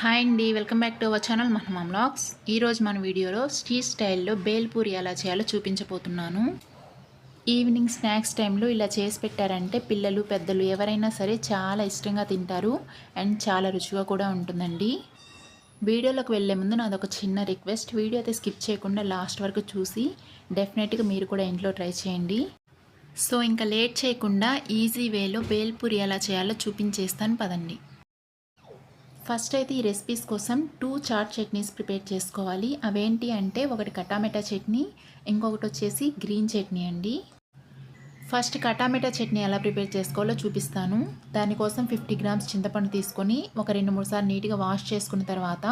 Hi అండి welcome back to our channel మహమా blogs ఈరోజు మన వీడియోలో స్ట్రీట్ స్టైల్లో బేల్పూరి ఎలా చేయాలో చూపించబోతున్నాను. ఈవినింగ్ స్నాక్స్ టైంలో ఇలా చేసి పెట్టారంటే పిల్లలు పెద్దలు ఎవరైనా సరే చాలా ఇష్టంగా తింటారు అండ్ చాలా రుచిగా కూడా ఉంటుందండి. వీడియోలోకి వెళ్ళే ముందు నాది ఒక చిన్న రిక్వెస్ట్ వీడియో అయితే స్కిప్ చేయకుండా లాస్ట్ వరకు చూసి డెఫినెట్గా మీరు కూడా ఇంట్లో ట్రై చేయండి. సో ఇంకా లేట్ చేయకుండా ఈజీ వేలో బేల్పూరి ఎలా చేయాలో చూపించేస్తాను పదండి. ఫస్ట్ అయితే ఈ రెసిపీస్ కోసం టూ చాట్ చట్నీస్ ప్రిపేర్ చేసుకోవాలి. అవేంటి అంటే ఒకటి కటామెటా చట్నీ ఇంకొకటి వచ్చేసి గ్రీన్ చట్నీ అండి. ఫస్ట్ కటామెటా చట్నీ ఎలా ప్రిపేర్ చేసుకోవాలో చూపిస్తాను. దానికోసం ఫిఫ్టీ గ్రామ్స్ చింతపండు తీసుకొని ఒక రెండు మూడు సార్లు నీట్గా వాష్ చేసుకున్న తర్వాత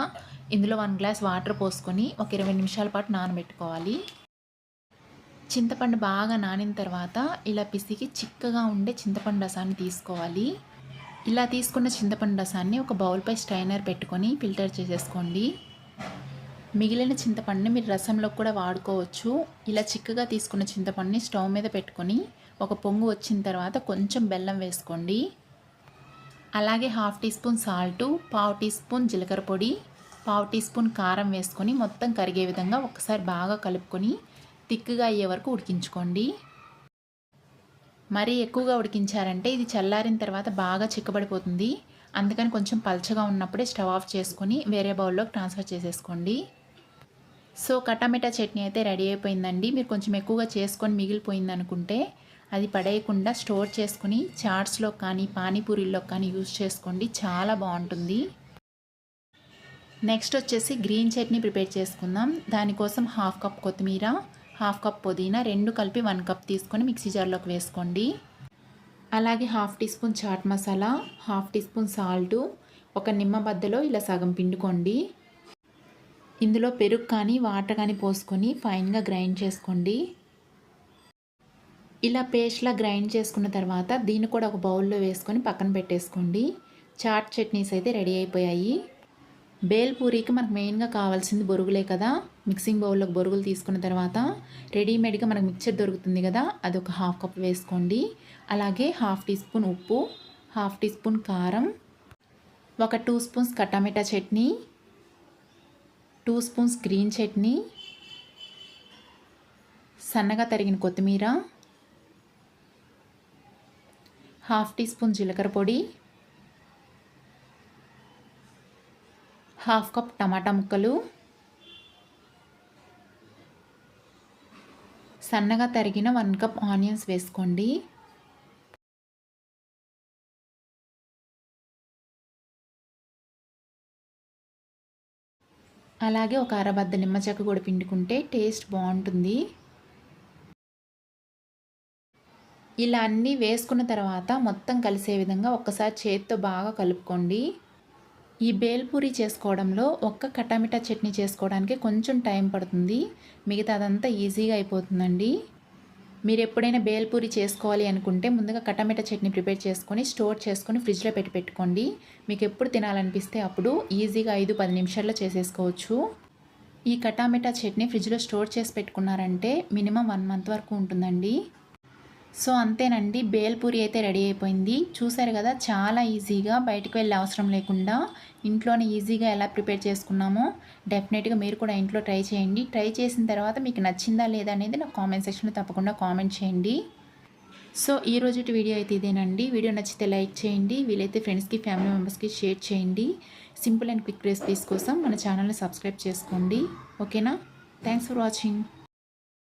ఇందులో వన్ గ్లాస్ వాటర్ పోసుకొని ఒక ఇరవై నిమిషాల పాటు నానబెట్టుకోవాలి. చింతపండు బాగా నానిన తర్వాత ఇలా పిసికి చిక్కగా ఉండే చింతపండు రసాన్ని తీసుకోవాలి. ఇలా తీసుకున్న చింతపండు రసాన్ని ఒక బౌల్పై స్ట్రైనర్ పెట్టుకొని ఫిల్టర్ చేసేసుకోండి. మిగిలిన చింతపండుని మీరు రసంలో కూడా వాడుకోవచ్చు. ఇలా చిక్కగా తీసుకున్న చింతపండుని స్టవ్ మీద పెట్టుకొని ఒక పొంగు వచ్చిన తర్వాత కొంచెం బెల్లం వేసుకోండి. అలాగే హాఫ్ టీ స్పూన్ సాల్టు పావు టీ స్పూన్ జీలకర్ర పొడి పావు టీ స్పూన్ కారం వేసుకొని మొత్తం కరిగే విధంగా ఒకసారి బాగా కలుపుకొని తిక్కుగా అయ్యే వరకు ఉడికించుకోండి. మరీ ఎక్కువగా ఉడికించారంటే ఇది చల్లారిన తర్వాత బాగా చిక్కబడిపోతుంది. అందుకని కొంచెం పల్చగా ఉన్నప్పుడే స్టవ్ ఆఫ్ చేసుకుని వేరే బౌల్లోకి ట్రాన్స్ఫర్ చేసేసుకోండి. సో కటామిటా చట్నీ అయితే రెడీ అయిపోయిందండి. మీరు కొంచెం ఎక్కువగా చేసుకొని మిగిలిపోయింది అనుకుంటే అది పడేయకుండా స్టోర్ చేసుకుని చాట్స్లో కానీ పానీపూరిలో కానీ యూజ్ చేసుకోండి. చాలా బాగుంటుంది. నెక్స్ట్ వచ్చేసి గ్రీన్ చట్నీ ప్రిపేర్ చేసుకుందాం. దానికోసం హాఫ్ కప్ కొత్తిమీర హాఫ్ కప్ పుదీనా రెండు కలిపి వన్ కప్ తీసుకొని మిక్సీ జార్లోకి వేసుకోండి. అలాగే half teaspoon chaat masala half teaspoon salt ఒక నిమ్మ బద్దలో ఇలా సగం పిండుకోండి. ఇందులో పెరుగు కానీ వాటర్ కానీ పోసుకొని ఫైన్గా గ్రైండ్ చేసుకోండి. ఇలా పేస్ట్లా గ్రైండ్ చేసుకున్న తర్వాత దీన్ని కూడా ఒక బౌల్లో వేసుకొని పక్కన పెట్టేసుకోండి. చాట్ చట్నీస్ అయితే రెడీ అయిపోయాయి. బేల్పూరీకి మనకు మెయిన్గా కావాల్సింది బొరుగులే కదా. మిక్సింగ్ బౌల్లోకి బొరుగులు తీసుకున్న తర్వాత రెడీమేడ్గా మనకు మిక్చర్ దొరుకుతుంది కదా అది ఒక హాఫ్ కప్ వేసుకోండి. అలాగే హాఫ్ టీ స్పూన్ ఉప్పు హాఫ్ టీ స్పూన్ కారం ఒక two spoons khatta meetha chutney two spoons green chutney సన్నగా తరిగిన కొత్తిమీర హాఫ్ టీ స్పూన్ జీలకర్ర పొడి హాఫ్ కప్ టమాటా ముక్కలు. సన్నగా తరిగిన వన్ కప్ ఆనియన్స్ వేసుకోండి. అలాగే ఒక అరబద్ద నిమ్మచెక్క కూడా పిండుకుంటే టేస్ట్ బాగుంటుంది. ఇలా అన్నీ వేసుకున్న తర్వాత మొత్తం కలిసే విధంగా ఒక్కసారి చేతితో బాగా కలుపుకోండి. ఈ బేల్పూరి చేసుకోవడంలో ఒక్క కటామిటా చట్నీ చేసుకోవడానికి కొంచెం టైం పడుతుంది. మిగతా అదంతా ఈజీగా అయిపోతుందండి. మీరు ఎప్పుడైనా బేల్పూరి చేసుకోవాలి అనుకుంటే ముందుగా కటామిటా చట్నీ ప్రిపేర్ చేసుకొని స్టోర్ చేసుకొని ఫ్రిడ్జ్లో పెట్టి పెట్టుకోండి. మీకు ఎప్పుడు తినాలనిపిస్తే అప్పుడు ఈజీగా ఐదు పది నిమిషాల్లో చేసేసుకోవచ్చు. ఈ కటామిటా చట్నీ ఫ్రిడ్జ్లో స్టోర్ చేసి పెట్టుకున్నారంటే మినిమం వన్ మంత్ వరకు ఉంటుందండి. సో అంతేనండి బేల్పూరి అయితే రెడీ అయిపోయింది. చూసారు కదా చాలా ఈజీగా బయటకు వెళ్ళే అవసరం లేకుండా ఇంట్లోనే ఈజీగా ఎలా ప్రిపేర్ చేసుకున్నామో డెఫినెట్గా మీరు కూడా ఇంట్లో ట్రై చేయండి. ట్రై చేసిన తర్వాత మీకు నచ్చిందా లేదా అనేది నాకు కామెంట్ సెక్షన్లో తప్పకుండా కామెంట్ చేయండి. సో ఈ రోజు వీడియో అయితే ఇదేనండి. వీడియో నచ్చితే లైక్ చేయండి వీలైతే ఫ్రెండ్స్కి ఫ్యామిలీ మెంబర్స్కి షేర్ చేయండి. సింపుల్ అండ్ క్విక్ రెసిపీస్ కోసం మన ఛానల్ని సబ్స్క్రైబ్ చేసుకోండి. ఓకేనా? Thanks for watching.